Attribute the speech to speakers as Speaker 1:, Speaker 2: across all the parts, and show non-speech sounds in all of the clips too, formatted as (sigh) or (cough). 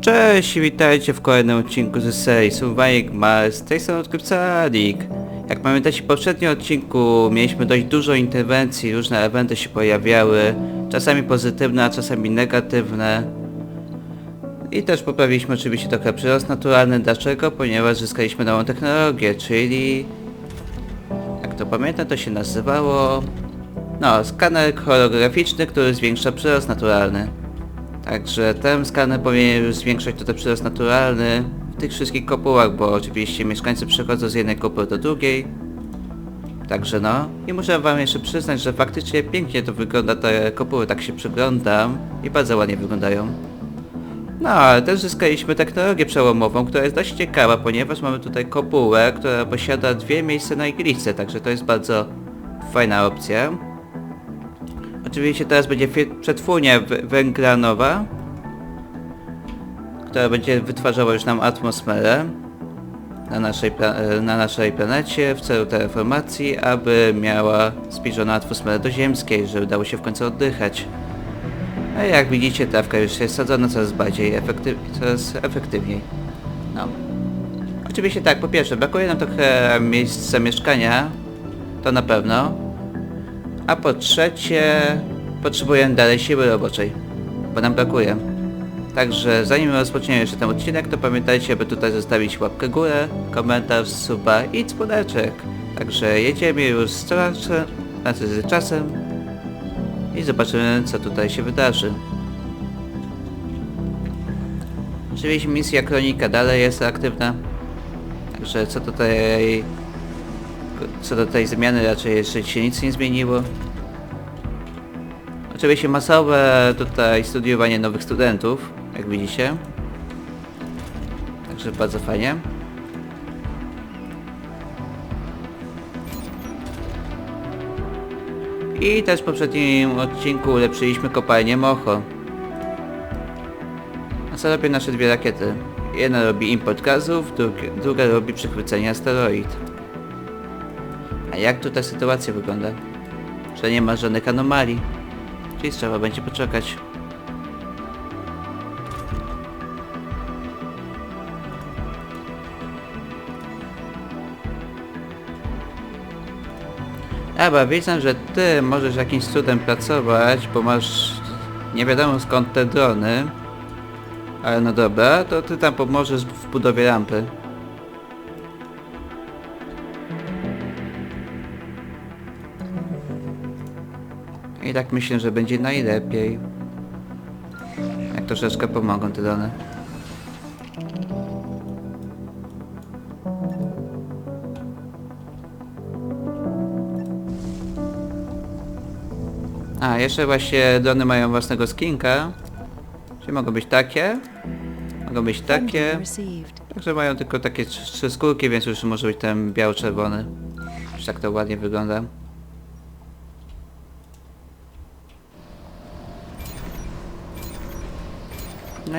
Speaker 1: Cześć, witajcie w kolejnym odcinku ze serii Surviving Mars, z tej strony odkrywca Adik. Jak pamiętacie w poprzednim odcinku mieliśmy dość dużo interwencji, różne eventy się pojawiały, czasami pozytywne, a czasami negatywne. I też poprawiliśmy oczywiście trochę przyrost naturalny, dlaczego? Ponieważ zyskaliśmy nową technologię, czyli... Jak to pamiętam to się nazywało... No, skaner holograficzny, który zwiększa przyrost naturalny. Także ten skaner powinien zwiększać tutaj przyrost naturalny w tych wszystkich kopułach, bo oczywiście mieszkańcy przechodzą z jednej kopuły do drugiej. Także no, i muszę wam jeszcze przyznać, że faktycznie pięknie to wygląda te kopuły, tak się przyglądam i bardzo ładnie wyglądają. No, ale też zyskaliśmy technologię przełomową, która jest dość ciekawa, ponieważ mamy tutaj kopułę, która posiada dwie miejsca na iglicy, także to jest bardzo fajna opcja. Oczywiście teraz będzie przetwórnia węglanowa, która będzie wytwarzała już nam atmosferę na naszej, e, na naszej planecie w celu terraformacji, aby miała zbliżoną atmosferę do ziemskiej, żeby dało się w końcu oddychać. A jak widzicie, trawka już jest sadzona coraz bardziej efektyw coraz efektywniej. No. Oczywiście tak, po pierwsze, brakuje nam trochę miejsc zamieszkania, to na pewno. A po trzecie, potrzebujemy dalej siły roboczej, bo nam brakuje. Także zanim rozpoczniemy jeszcze ten odcinek, to pamiętajcie, aby tutaj zostawić łapkę górę, komentarz, suba i dzwoneczek. Także jedziemy już z czasem, znaczy z czasem i zobaczymy co tutaj się wydarzy. Oczywiście misja Kronika dalej jest aktywna, także co tej co do tej zmiany raczej jeszcze się nic nie zmieniło. Oczywiście masowe tutaj studiowanie nowych studentów, jak widzicie. Także bardzo fajnie. I też w poprzednim odcinku ulepszyliśmy kopalnię Mocho. A co robią nasze dwie rakiety? Jedna robi import gazów, druga, robi przechwycenie asteroid. Jak tutaj sytuacja wygląda? Że nie ma żadnych anomalii. Czyli trzeba będzie poczekać. Eba, widzę, że ty możesz jakimś cudem pracować, bo masz nie wiadomo skąd te drony. Ale no dobra, to ty tam pomożesz w budowie rampy. Tak myślę, że będzie najlepiej. Jak troszeczkę pomogą te drony. A, jeszcze właśnie drony mają własnego skinka. Czyli mogą być takie. Mogą być takie. Także mają tylko takie trzy skórki, więc już może być ten biało-czerwony. Już tak to ładnie wygląda.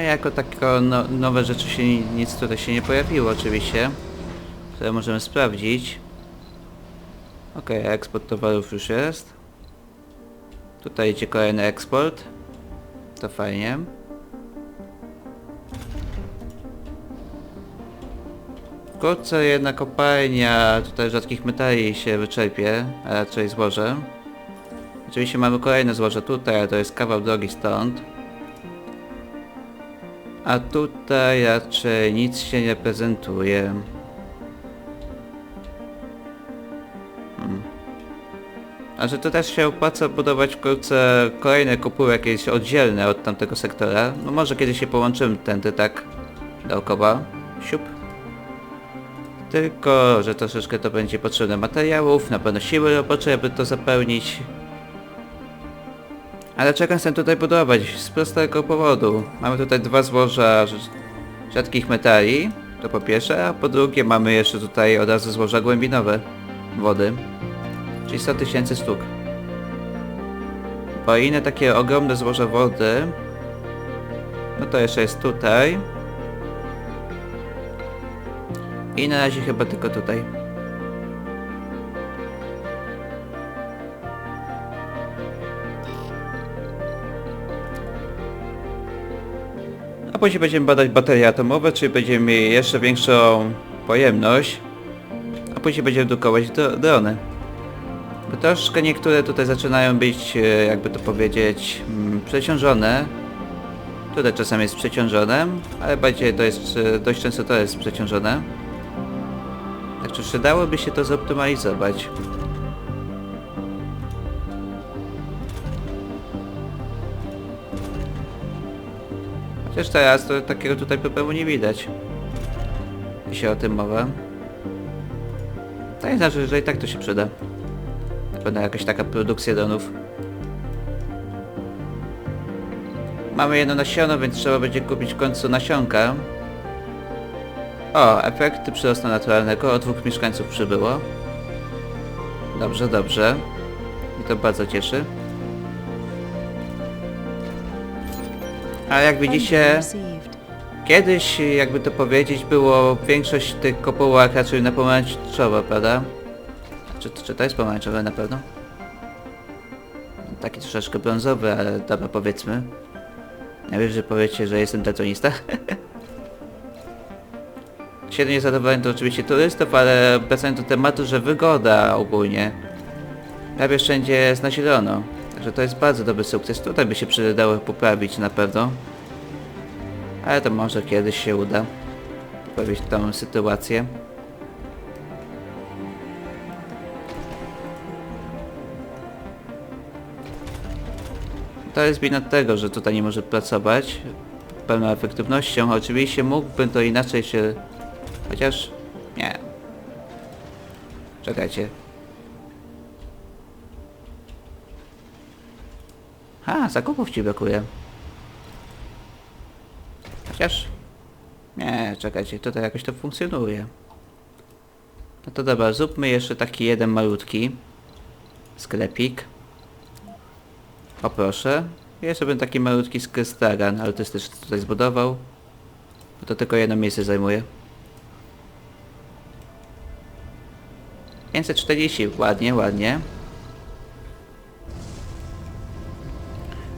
Speaker 1: Jako tako no, nowe rzeczy się ni- nic tutaj się nie pojawiło oczywiście, które możemy sprawdzić. Ok, eksport towarów już jest. Tutaj idzie kolejny eksport. To fajnie. Wkrótce jedna kopalnia tutaj rzadkich metali się wyczerpie, a raczej złoże. Oczywiście mamy kolejne złoże tutaj, to jest kawał drogi stąd. A tutaj raczej nic się nie prezentuje. Hmm. A że to też się opłaca budować wkrótce kolejne kopuły jakieś oddzielne od tamtego sektora. No może kiedyś się połączymy tędy tak dookoła. Siup. Tylko, że troszeczkę to będzie potrzebne materiałów, na pewno siły robocze, aby to zapełnić. Ale czego chcę tutaj budować? Z prostego powodu. Mamy tutaj dwa złoża rz- rzadkich metali, to po pierwsze, a po drugie mamy jeszcze tutaj od razu złoża głębinowe wody. Czyli 100 tysięcy sztuk. Bo inne takie ogromne złoża wody, no to jeszcze jest tutaj. I na razie chyba tylko tutaj. A później będziemy badać baterie atomowe, czyli będziemy mieli jeszcze większą pojemność. A później będziemy drukować do, drony. Bo troszkę niektóre tutaj zaczynają być, e, jakby to powiedzieć, mm, przeciążone. Tutaj czasami jest przeciążone, ale bardziej to jest, e, dość często to jest przeciążone. Także przydałoby się to zoptymalizować. Chociaż teraz to takiego tutaj problemu nie widać. Jeśli o tym mowa. To nie znaczy, że i tak to się przyda. Na pewno jakaś taka produkcja dronów. Mamy jedno nasiono, więc trzeba będzie kupić w końcu nasionka. O, efekty przyrostu naturalnego. O dwóch mieszkańców przybyło. Dobrze, dobrze. I to bardzo cieszy. Ale jak widzicie, kiedyś, jakby to powiedzieć, było większość tych kopułek raczej na pomarańczowo, prawda? Czy, czy to jest pomarańczowe na pewno? Taki troszeczkę brązowy, ale dobra, powiedzmy. Ja wiem, że powiecie, że jestem daltonista. (laughs) Średnio zadowolony to oczywiście turystów, ale wracając do tematu, że wygoda ogólnie. Prawie wszędzie jest na zielono. Także to jest bardzo dobry sukces. Tutaj by się przydało poprawić na pewno. Ale to może kiedyś się uda poprawić tą sytuację. To jest wina tego, że tutaj nie może pracować pełną efektywnością. Oczywiście mógłbym to inaczej się... Chociaż... Nie. Czekajcie. Ha, zakupów ci brakuje. Chociaż... Nie, czekajcie, tutaj jakoś to funkcjonuje. No to dobra, zróbmy jeszcze taki jeden malutki sklepik. O proszę. Jeszcze bym taki malutki skrystagan artystyczny tutaj zbudował. Bo to tylko jedno miejsce zajmuje. 540, ładnie, ładnie.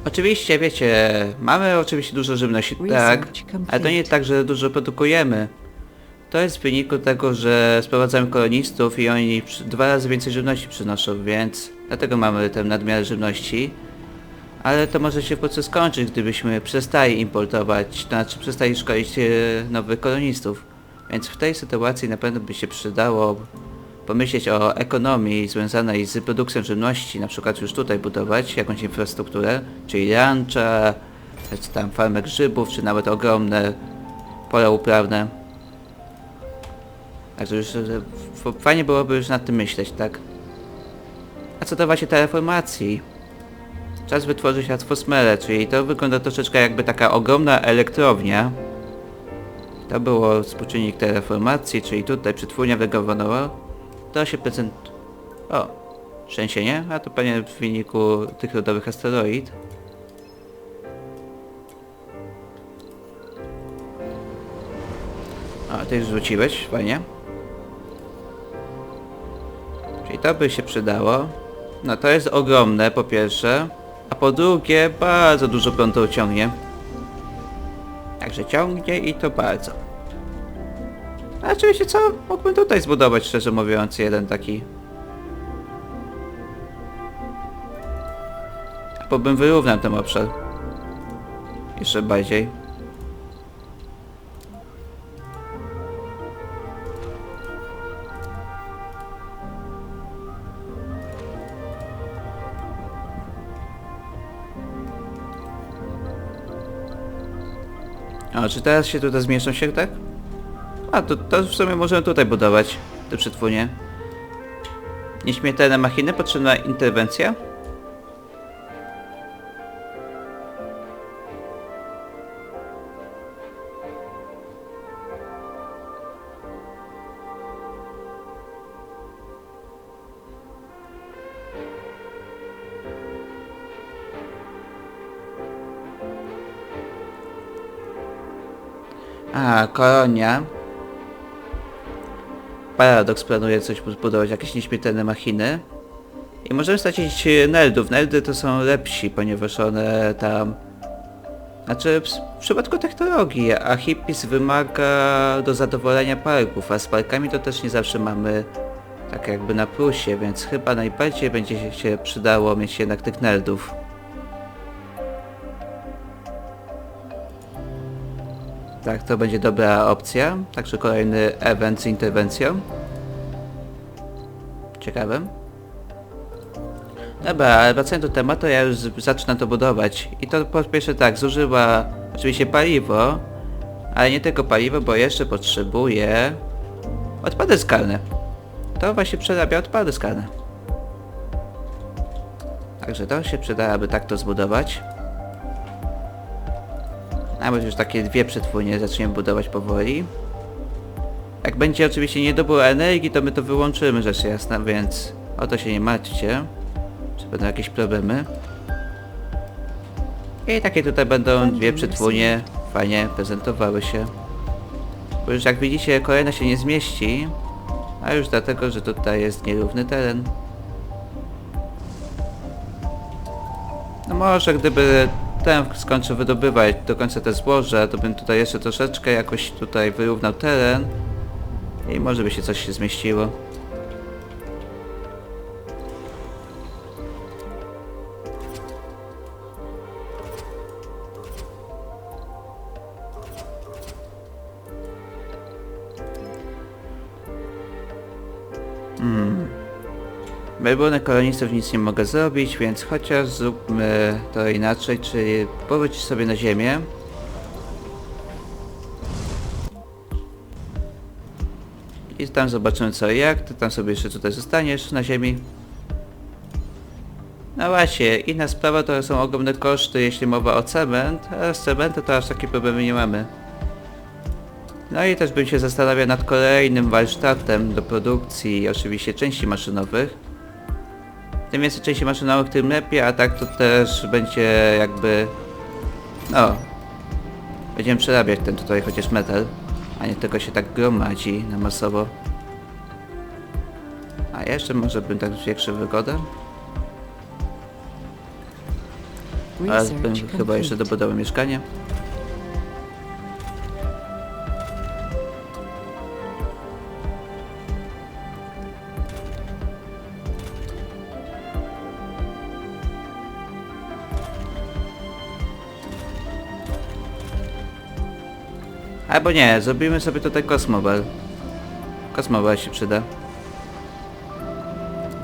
Speaker 1: Oczywiście, wiecie, mamy oczywiście dużo żywności, tak, ale to nie tak, że dużo produkujemy. To jest w wyniku tego, że sprowadzamy kolonistów i oni dwa razy więcej żywności przynoszą, więc dlatego mamy tę nadmiar żywności. Ale to może się prostu skończyć, gdybyśmy przestali importować, to znaczy przestali szkolić e, nowych kolonistów. Więc w tej sytuacji na pewno by się przydało pomyśleć o ekonomii związanej z produkcją żywności, na przykład już tutaj budować jakąś infrastrukturę, czyli rancza, czy tam farmę grzybów, czy nawet ogromne pola uprawne. Także już fajnie byłoby już nad tym myśleć, tak? A co do właśnie terraformacji? Czas wytworzyć atmosferę, czyli to wygląda troszeczkę jakby taka ogromna elektrownia. To było współczynnik terraformacji, czyli tutaj przetwórnia węglowodorowa. To 8%... O! Trzęsienie? A to pewnie w wyniku tych rodowych asteroid. A, ty już wróciłeś, fajnie. Czyli to by się przydało. No to jest ogromne po pierwsze, a po drugie bardzo dużo prądu ciągnie. Także ciągnie i to bardzo. A oczywiście co? Mógłbym tutaj zbudować szczerze mówiąc jeden taki. Bo bym wyrównał ten obszar. Jeszcze bardziej. A, czy teraz się tutaj zmieszczą się, tak? A, to, to w sumie możemy tutaj budować te przetwórnie. Nieśmiertelne machiny, potrzebna interwencja? A, kolonia. Paradoks planuje coś zbudować, jakieś nieśmiertelne machiny. I możemy stracić e, nerdów. Nerdy to są lepsi, ponieważ one tam Znaczy w, przypadku technologii, a hippies wymaga do zadowolenia parków, a z parkami to też nie zawsze mamy tak jakby na plusie, więc chyba najbardziej będzie się przydało mieć jednak tych nerdów. Tak, to będzie dobra opcja. Także kolejny event z interwencją. Ciekawe. Dobra, ale wracając do tematu, ja już zaczynam to budować. I to po pierwsze tak, zużywa oczywiście paliwo, ale nie tylko paliwo, bo jeszcze potrzebuje odpady skalne. To właśnie przerabia odpady skalne. Także to się przyda, aby tak to zbudować. Nawet już takie dwie przetwórnie zaczniemy budować powoli. Jak będzie oczywiście niedobór energii, to my to wyłączymy, rzecz jasna, więc o to się nie martwcie. Czy będą jakieś problemy. I takie tutaj będą dwie przetwórnie fajnie prezentowały się. Bo już jak widzicie kolejna się nie zmieści, a już dlatego, że tutaj jest nierówny teren. No może gdyby ten skończył wydobywać do końca te złoże, to bym tutaj jeszcze troszeczkę jakoś tutaj wyrównał teren i może by się coś się zmieściło. Melbourne kolonistów nic nie mogę zrobić, więc chociaż zróbmy to inaczej, czyli powróć sobie na ziemię. I tam zobaczymy co jak, ty tam sobie jeszcze tutaj zostaniesz na ziemi. No właśnie, inna sprawa to są ogromne koszty, jeśli mowa o cement, a z cementem to aż takie problemy nie mamy. No i też bym się zastanawiał nad kolejnym warsztatem do produkcji oczywiście części maszynowych. Tym więcej części maszynowych, tym lepiej, a tak to też będzie jakby... No... Będziemy przerabiać ten tutaj chociaż metal, a nie tylko się tak gromadzi na masowo. A jeszcze może bym tak zwiększył wygodę? Ale bym chyba jeszcze dobudował mieszkanie. Albo nie, zrobimy sobie tutaj kosmobel. Kosmobel się przyda.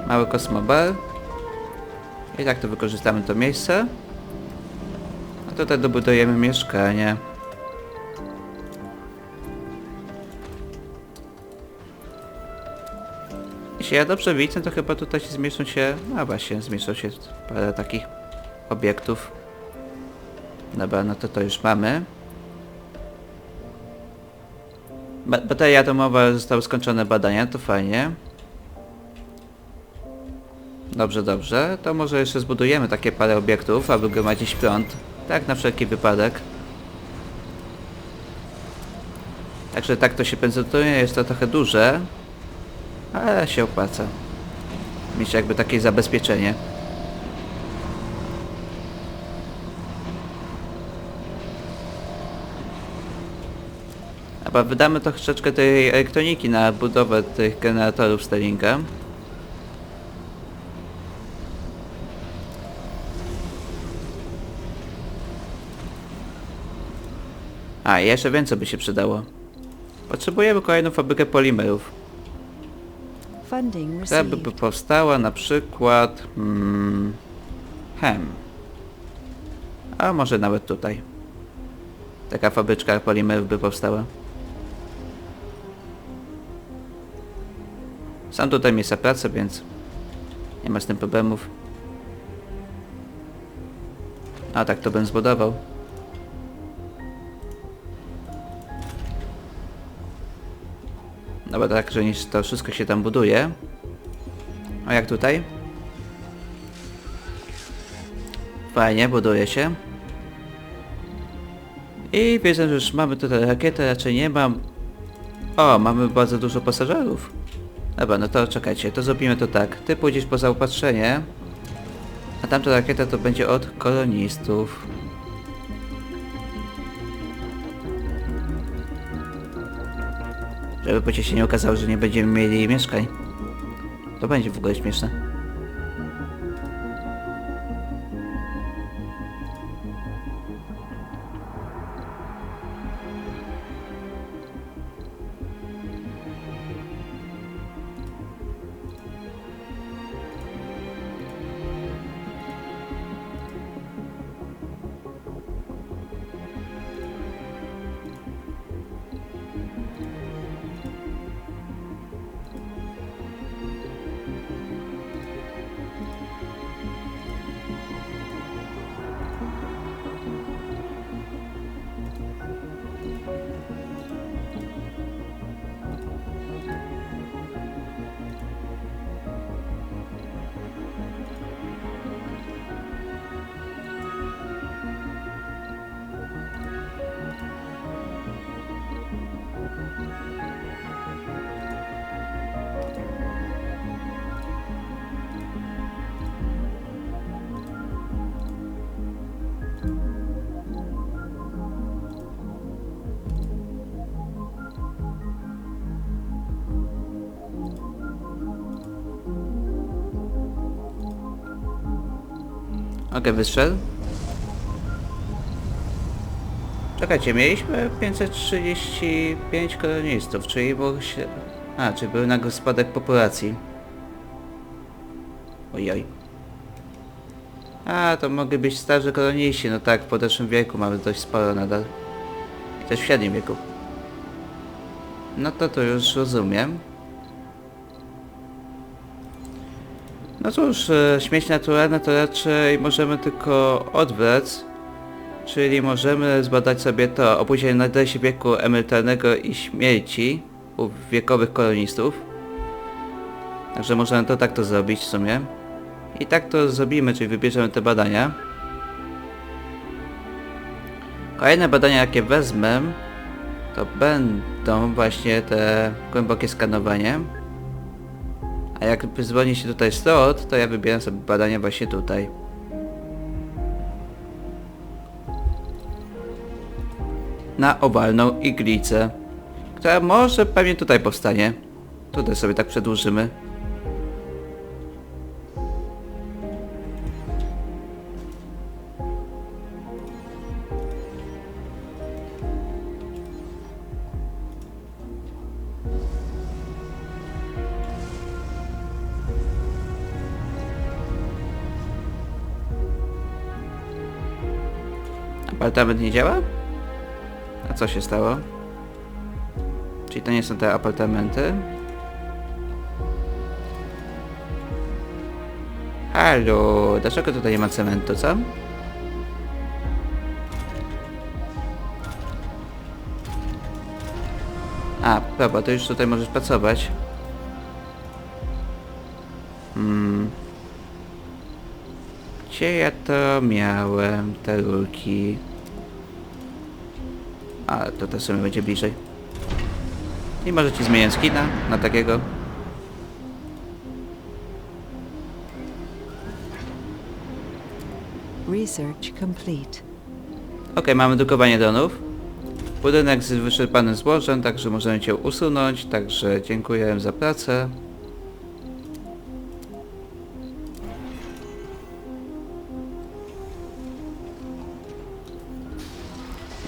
Speaker 1: Mały kosmobel. I tak to wykorzystamy to miejsce. A tutaj dobudujemy mieszkanie. Jeśli ja dobrze widzę, to chyba tutaj się zmieszczą się... No właśnie, zmieszczą się parę takich obiektów. Dobra, no to to już mamy. Ba bateria atomowa zostały skończone badania, to fajnie. Dobrze, dobrze. To może jeszcze zbudujemy takie parę obiektów, aby gromadzić prąd. Tak, na wszelki wypadek. Także tak to się prezentuje, jest to trochę duże. Ale się opłaca. Mieć jakby takie zabezpieczenie. Chyba wydamy troszeczkę tej elektroniki na budowę tych generatorów Sterlinga. A, jeszcze więcej by się przydało. Potrzebujemy kolejną fabrykę polimerów. Która by powstała na przykład... Hmm, hem. A może nawet tutaj. Taka fabryczka polimerów by powstała. Są tutaj miejsca pracy, więc nie ma z tym problemów. A tak to bym zbudował. Dobra, tak, że niż to wszystko się tam buduje. A jak tutaj? Fajnie, buduje się. I wiedzę, że już mamy tutaj rakietę, raczej nie mam. O, mamy bardzo dużo pasażerów. Dobra, no to czekajcie, to zrobimy to tak. Ty pójdziesz po zaopatrzenie, a tamta rakieta to będzie od kolonistów. Żeby po się nie okazało, że nie będziemy mieli mieszkań. To będzie w ogóle śmieszne. Okej, wyszedł. Czekajcie, mieliśmy 535 kolonistów, czyli było się... A, czyli był nagły spadek populacji. Ojoj. A, to mogli być starzy koloniści, no tak, w podeszłym wieku mamy dość sporo nadal. I też w średnim wieku. No to to już rozumiem. No cóż, e, śmieć naturalne to raczej możemy tylko odwracać, czyli możemy zbadać sobie to opóźnienie nadejście wieku emerytalnego i śmierci u wiekowych kolonistów. Także możemy to tak to zrobić w sumie. I tak to zrobimy, czyli wybierzemy te badania. Kolejne badania jakie wezmę, to będą właśnie te głębokie skanowanie. A jak wyzwoli się tutaj slot, to ja wybieram sobie badania właśnie tutaj. Na owalną iglicę, która może pewnie tutaj powstanie. Tutaj sobie tak przedłużymy. Apartament nie działa? A co się stało? Czyli to nie są te apartamenty? Halo, dlaczego tutaj nie ma cementu, co? A, dobra, to już tutaj możesz pracować. Hmm. Gdzie ja to miałem, te rurki? A, to to sobie będzie bliżej. I może ci zmienię skina na takiego.
Speaker 2: Research complete.
Speaker 1: Ok, mamy drukowanie dronów. Budynek z wyczerpanym złożem, także możemy cię usunąć, także dziękuję za pracę.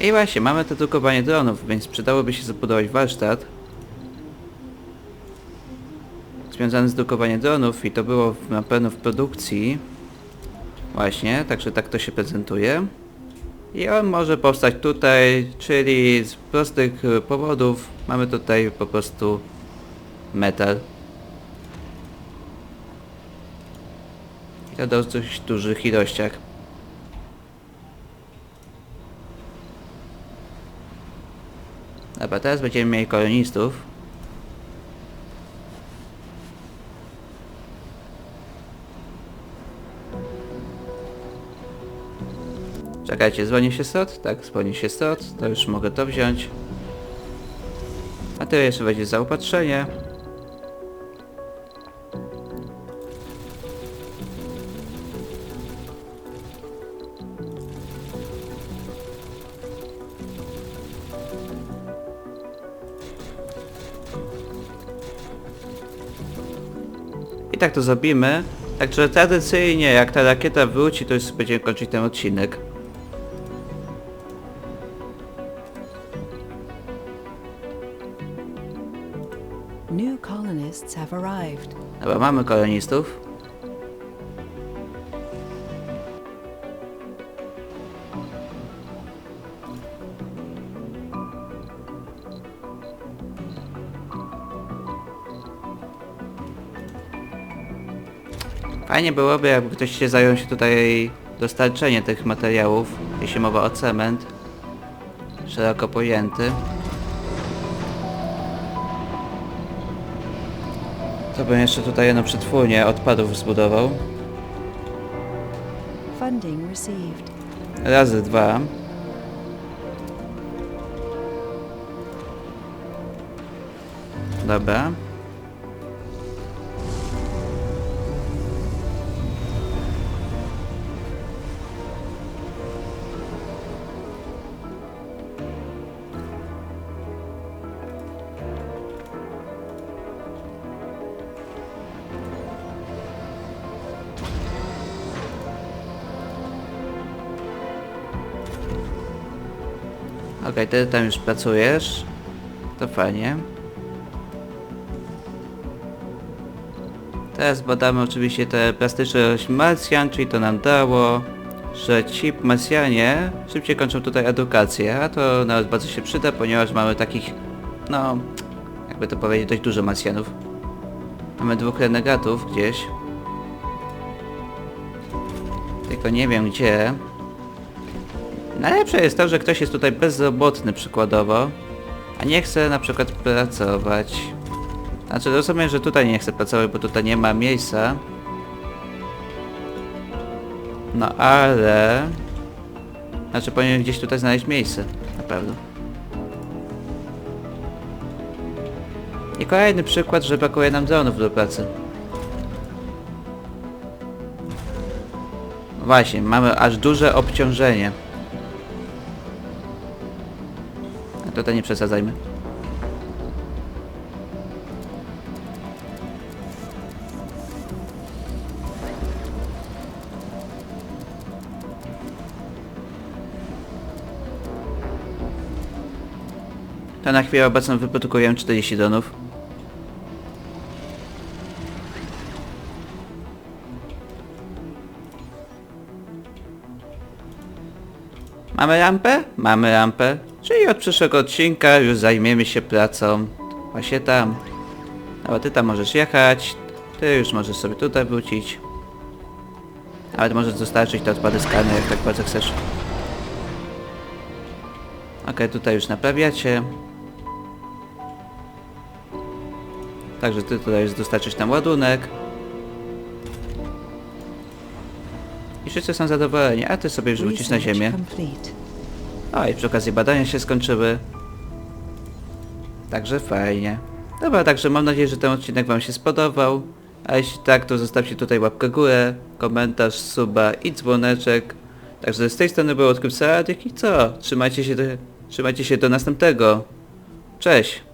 Speaker 1: I właśnie, mamy to drukowanie dronów, więc przydałoby się zabudować warsztat związany z drukowaniem dronów i to było na pewno w produkcji. Właśnie, także tak to się prezentuje. I on może powstać tutaj, czyli z prostych y, powodów mamy tutaj po prostu metal. I to w dość dużych ilościach. Dobra, teraz będziemy mieli kolonistów. Czekajcie, dzwoni się slot? Tak, dzwoni się slot, to już mogę to wziąć. A tyle jeszcze będzie zaopatrzenie. Tak to zrobimy. Także tradycyjnie, jak ta rakieta wróci, to już będziemy kończyć ten odcinek.
Speaker 2: New colonists have arrived.
Speaker 1: Dobra, mamy kolonistów. Fajnie byłoby, jakby ktoś się zajął się tutaj dostarczeniem tych materiałów, jeśli mowa o cement. Szeroko pojęty. To bym jeszcze tutaj jedną przetwórnię odpadów zbudował.
Speaker 2: Funding received.
Speaker 1: Razy dwa. Dobra. Okej, ty tam już pracujesz. To fajnie. Teraz badamy oczywiście tę plastyczność Marsjan, czyli to nam dało, że ci Marsjanie szybciej kończą tutaj edukację, a to nawet bardzo się przyda, ponieważ mamy takich, no, jakby to powiedzieć, dość dużo Marsjanów. Mamy dwóch renegatów gdzieś. Tylko nie wiem gdzie. Najlepsze jest to, że ktoś jest tutaj bezrobotny przykładowo, a nie chce na przykład pracować. Znaczy rozumiem, że tutaj nie chce pracować, bo tutaj nie ma miejsca. No ale... Znaczy powinien gdzieś tutaj znaleźć miejsce, na pewno. I kolejny przykład, że brakuje nam dronów do pracy. Właśnie, mamy aż duże obciążenie. A tutaj nie przesadzajmy. To na chwilę obecną wyprodukujemy 40 donów. Mamy rampę? Mamy rampę. Czyli od przyszłego odcinka już zajmiemy się pracą. Właśnie tam. Nawet ty tam możesz jechać. Ty już możesz sobie tutaj wrócić. Nawet możesz dostarczyć te odpady skalne, jak tak bardzo chcesz. Okej, tutaj już naprawiacie. Także ty tutaj już dostarczysz tam ładunek. I wszyscy są zadowoleni, a ty sobie już wrócisz na ziemię.
Speaker 2: complete.
Speaker 1: O i przy okazji badania się skończyły. Także fajnie. Dobra, także mam nadzieję, że ten odcinek wam się spodobał. A jeśli tak, to zostawcie tutaj łapkę górę, komentarz, suba i dzwoneczek. Także z tej strony był odkrywca Radyk i co? Trzymajcie się do, trzymajcie się do następnego. Cześć!